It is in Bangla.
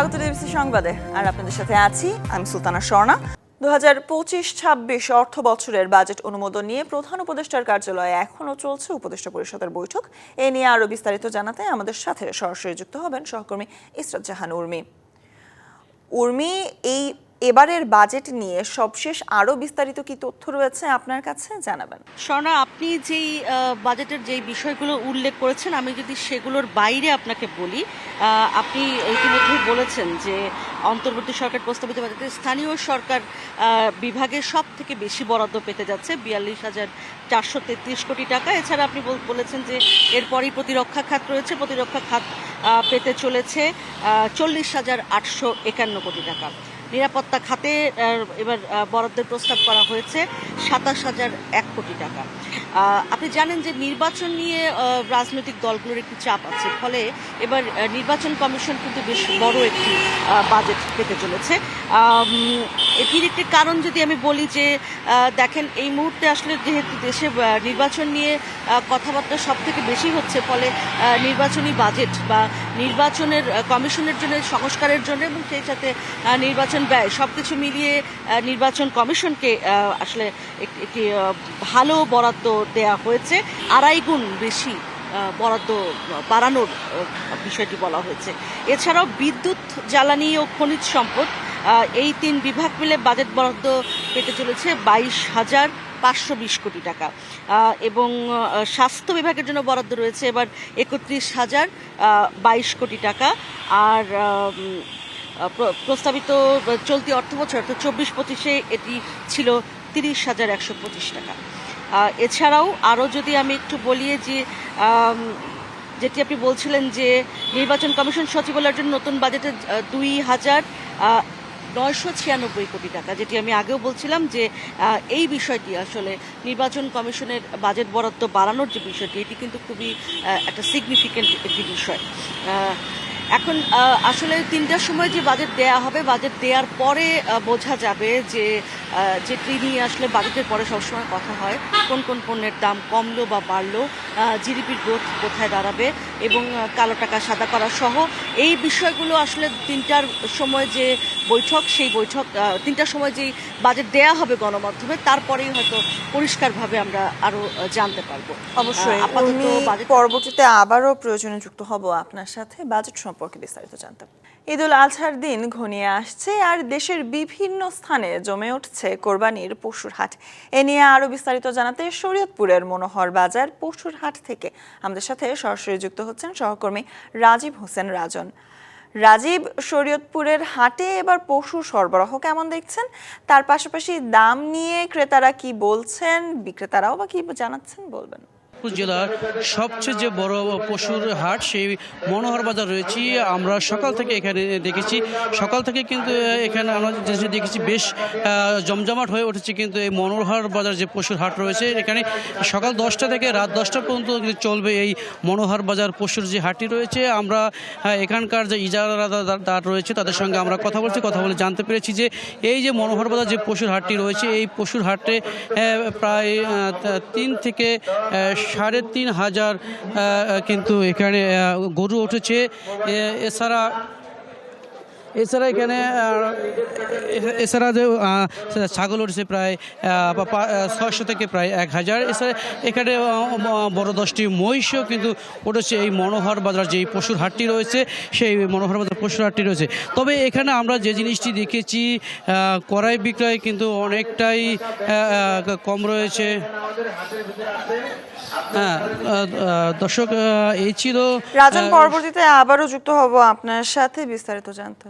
স্বাগত ডিবিসি সংবাদে। আর আপনাদের সাথে আছি আমি সুলতানা স্বর্ণা। দু হাজার পঁচিশ ছাব্বিশ অর্থ বছরের বাজেট অনুমোদন নিয়ে প্রধান উপদেষ্টার কার্যালয়ে এখনও চলছে উপদেষ্টা পরিষদের বৈঠক। এ নিয়ে আরও বিস্তারিত জানাতে আমাদের সাথে সরাসরি যুক্ত হবেন সহকর্মী ইসরাত জাহান উর্মি। উর্মি, এই এবারের বাজেট নিয়ে সবশেষ আরও বিস্তারিত কি তথ্য রয়েছে আপনার কাছে জানাবেন। স্বর্ণা, আপনি যেই বাজেটের যেই বিষয়গুলো উল্লেখ করেছেন, আমি যদি সেগুলোর বাইরে আপনাকে বলি আপনি ইতিমধ্যেই বলেছেন যে অন্তর্বর্তী সরকার প্রস্তাবিত বাজেটে স্থানীয় সরকার বিভাগে সব থেকে বেশি বরাদ্দ পেতে যাচ্ছে বিয়াল্লিশ হাজার চারশো তেত্রিশ কোটি টাকা। এছাড়া আপনি বলেছেন যে এরপরই প্রতিরক্ষা খাত রয়েছে, প্রতিরক্ষা খাত পেতে চলেছে চল্লিশ হাজার আটশো একান্ন কোটি টাকা। নিরাপত্তা খাতে এবার বরাদ্দের প্রস্তাব করা হয়েছে সাতাশ হাজার এক কোটি টাকা। আপনি জানেন যে নির্বাচন নিয়ে রাজনৈতিক দলগুলোর একটি চাপ আছে, ফলে এবার নির্বাচন কমিশন কিন্তু বেশ বড় একটি বাজেট পেতে চলেছে। এটির একটি কারণ যদি আমি বলি যে দেখেন, এই মুহূর্তে আসলে যেহেতু দেশে নির্বাচন নিয়ে কথাবার্তা সব থেকে বেশি হচ্ছে, ফলে নির্বাচনী বাজেট বা নির্বাচনের কমিশনের জন্য, সংস্কারের জন্য এবং সেই সাথে নির্বাচন ব্যয় সব কিছু মিলিয়ে নির্বাচন কমিশনকে আসলে এক- একটি ভালো বরাদ্দ দেয়া হয়েছে, আড়াই গুণ বেশি বরাদ্দ বাড়ানোর বিষয়টি বলা হয়েছে। এছাড়াও বিদ্যুৎ, জ্বালানি ও খনিজ সম্পদ এই তিন বিভাগ মিলে বাজেট বরাদ্দ পেতে চলেছে বাইশ হাজার পাঁচশো বিশ কোটি টাকা। এবং স্বাস্থ্য বিভাগের জন্য বরাদ্দ রয়েছে এবার একত্রিশ হাজার বাইশ কোটি টাকা। আর প্রস্তাবিত চলতি অর্থ বছর অর্থাৎ চব্বিশ পঁচিশে এটি ছিল তিরিশ হাজার একশো পঁচিশ টাকা। এছাড়াও আরও যদি আমি একটু বলি যে যেটি আপনি বলছিলেন যে নির্বাচন কমিশন সচিবালয়ের জন্য নতুন বাজেটে দুই হাজার নয়শো ছিয়ানব্বই কোটি টাকা, যেটি আমি আগেও বলছিলাম যে এই বিষয়টি আসলে নির্বাচন কমিশনের বাজেট বরাদ্দ বাড়ানোর যে বিষয়টি, এটি কিন্তু খুবই একটা সিগনিফিক্যান্ট একটি বিষয়। এখন আসলে তিনটার সময় যে বাজেট দেয়া হবে, বাজেট দেওয়ার পরে বোঝা যাবে যে যেটি নিয়ে আসলে বাজেটের পরে সবসময় কথা হয়, কোন কোন পণ্যের দাম কমলো বা বাড়লো জিডিপির গ্রোথ কোথায় দাঁড়াবে এবং কালো টাকা সাদা করা সহ এই বিষয়গুলো আসলে তিনটার সময় যে বৈঠক সেই বৈঠক তিনটার সময় যেই বাজেট দেয়া হবে গণমাধ্যমে তারপরেই হয়তো পরিষ্কারভাবে আমরা আরও জানতে পারব। অবশ্যই আপাতত পরবর্তীতে আবারও প্রয়োজনে যুক্ত হব আপনার সাথে। বাজেট সম্পর্কে বিস্তারিত জানতে ঈদ উল আজহার দিন ঘনিয়ে আসছে আর দেশের বিভিন্ন স্থানে জমে উঠছে কোরবানির পশুর হাট। এ নিয়ে আরও বিস্তারিত জানাতে শরীয়তপুরের মনোহর বাজার পশুর হাট থেকে আমাদের সাথে সরাসরি যুক্ত হচ্ছেন সহকর্মী রাজীব হোসেন রাজন। রাজীব, শরীয়তপুরের হাটে এবার পশু সরবরাহ কেমন দেখছেন? তার পাশাপাশি দাম নিয়ে ক্রেতারা কি বলছেন? বিক্রেতারাও বা কি জানাচ্ছেন বলবেন। দিনাজপুর জেলার সবচেয়ে যে বড় পশুর হাট, সেই মনোহর বাজার রয়েছে। আমরা সকাল থেকে এখানে দেখেছি। সকাল থেকে কিন্তু এখানে আমরা যে দেখেছি, বেশ জমজমাট হয়ে উঠেছে কিন্তু এই মনোহর বাজার যে পশুর হাট রয়েছে। এখানে সকাল দশটা থেকে রাত দশটা পর্যন্ত চলবে এই মনোহর বাজার পশুর যে হাটটি রয়েছে। আমরা এখানকার যে ইজারাদার রয়েছে, তাদের সঙ্গে আমরা কথা বলছি। কথা বলে জানতে পেরেছি যে এই যে মনোহর বাজার যে পশুর হাটটি রয়েছে, এই পশুর হাটে প্রায় তিন থেকে সাড়ে তিন হাজার কিন্তু এখানে গরু উঠেছে। এছাড়া এছাড়া এখানে এছাড়া যে ছাগল উঠেছে প্রায় ছয়শো থেকে প্রায় এক হাজার। এছাড়া এখানে বড় দশটি মহিষও কিন্তু উঠেছে এই মনোহর বাজার যে পশুর হাটটি রয়েছে সেই মনোহর বাজার পশুর হাটটি রয়েছে। তবে এখানে আমরা যে জিনিসটি দেখেছি কড়াই বিক্রয় কিন্তু অনেকটাই কম রয়েছে। হ্যাঁ দর্শক এই ছিল রাজন পরবর্তীতে আবারও যুক্ত হব আপনার সাথে বিস্তারিত জানতে